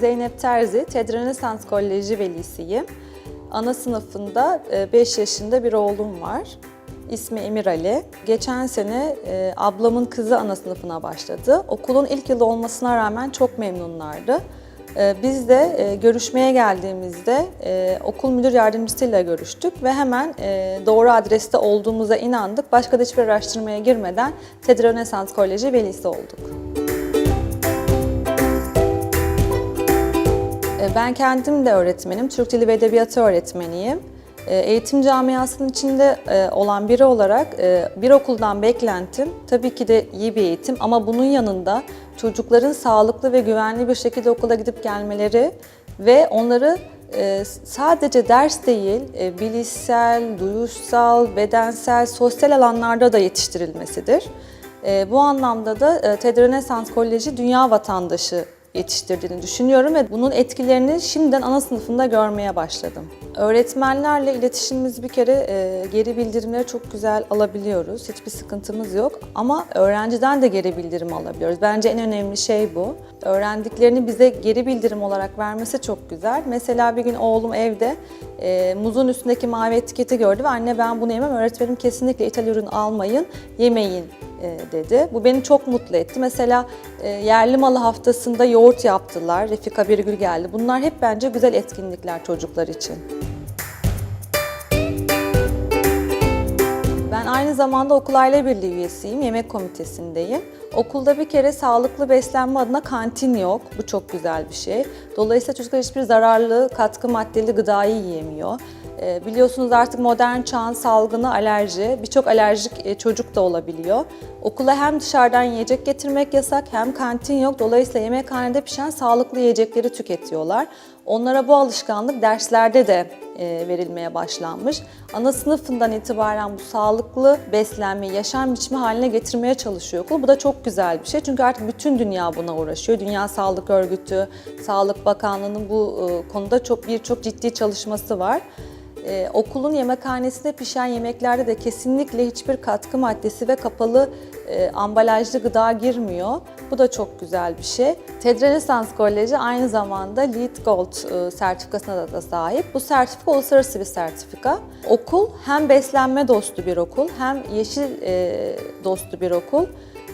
Zeynep Terzi, TED Rönesans Koleji velisiyim. Ana sınıfında 5 yaşında bir oğlum var. İsmi Emir Ali. Geçen sene e, ablamın kızı ana sınıfına başladı. Okulun ilk yılı olmasına rağmen çok memnunlardı. E, Biz de e, görüşmeye geldiğimizde e, okul müdür yardımcısıyla görüştük ve hemen e, doğru adreste olduğumuza inandık. Başka da hiçbir araştırmaya girmeden TED Rönesans Koleji velisi olduk. Ben kendim de öğretmenim. Türk Dili ve Edebiyatı öğretmeniyim. E, Eğitim camiasının içinde e, olan biri olarak e, bir okuldan beklentim tabii ki de iyi bir eğitim ama bunun yanında çocukların sağlıklı ve güvenli bir şekilde okula gidip gelmeleri ve onları e, sadece ders değil, bilişsel, duyuşsal, bedensel, sosyal alanlarda da yetiştirilmesidir. Bu anlamda da TED Koleji dünya vatandaşı yetiştirdiğini düşünüyorum ve bunun etkilerini şimdiden ana sınıfında görmeye başladım. Öğretmenlerle iletişimimiz bir kere e, geri bildirimleri çok güzel alabiliyoruz. Hiçbir sıkıntımız yok ama öğrenciden de geri bildirim alabiliyoruz. Bence en önemli şey bu. Öğrendiklerini bize geri bildirim olarak vermesi çok güzel. Mesela bir gün oğlum evde e, muzun üstündeki mavi etiketi gördü ve anne ben bunu yemem öğretmenim kesinlikle ithal ürün almayın, yemeyin dedi. Bu beni çok mutlu etti. Mesela e, yerli malı haftasında yoğurt yaptılar. Refika Birgül geldi. Bunlar hep bence güzel etkinlikler çocuklar için. Ben aynı zamanda okul aile birliği üyesiyim, yemek komitesindeyim. Okulda bir kere sağlıklı beslenme adına kantin yok. Bu çok güzel bir şey. Dolayısıyla çocuklar hiçbir zararlı, katkı maddeli gıdayı yiyemiyor. Ee, Biliyorsunuz artık modern çağın salgını alerji, birçok alerjik e, çocuk da olabiliyor. Okula hem dışarıdan yiyecek getirmek yasak hem kantin yok. Dolayısıyla yemekhanede pişen sağlıklı yiyecekleri tüketiyorlar. Onlara bu alışkanlık derslerde de e, verilmeye başlanmış. Ana sınıfından itibaren bu sağlıklı beslenmeyi yaşam biçimi haline getirmeye çalışıyor okul. Bu da çok güzel bir şey çünkü artık bütün dünya buna uğraşıyor. Dünya Sağlık Örgütü, Sağlık Bakanlığı'nın bu e, konuda çok birçok ciddi çalışması var. Ee, okulun yemekhanesinde pişen yemeklerde de kesinlikle hiçbir katkı maddesi ve kapalı e, ambalajlı gıda girmiyor. Bu da çok güzel bir şey. TED Rönesans Koleji aynı zamanda LEED Gold e, sertifikasına da, da sahip. Bu sertifika uluslararası bir sertifika. Okul hem beslenme dostu bir okul hem yeşil e, dostu bir okul.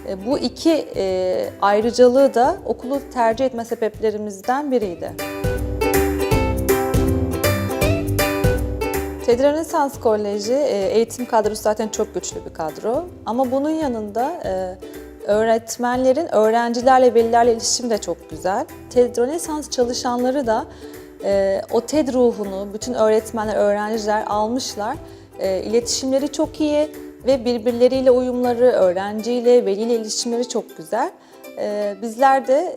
E, bu iki e, ayrıcalığı da okulu tercih etme sebeplerimizden biriydi. TED Rönesans Koleji e, eğitim kadrosu zaten çok güçlü bir kadro. Ama bunun yanında e, öğretmenlerin öğrencilerle, velilerle iletişimi de çok güzel. TED Rönesans çalışanları da e, o TED ruhunu bütün öğretmenler, öğrenciler almışlar. E, İletişimleri çok iyi ve birbirleriyle uyumları, öğrenciyle, veliyle iletişimleri çok güzel. E, Bizler de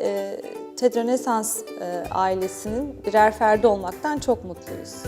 TED Rönesans e, ailesinin birer ferdi olmaktan çok mutluyuz.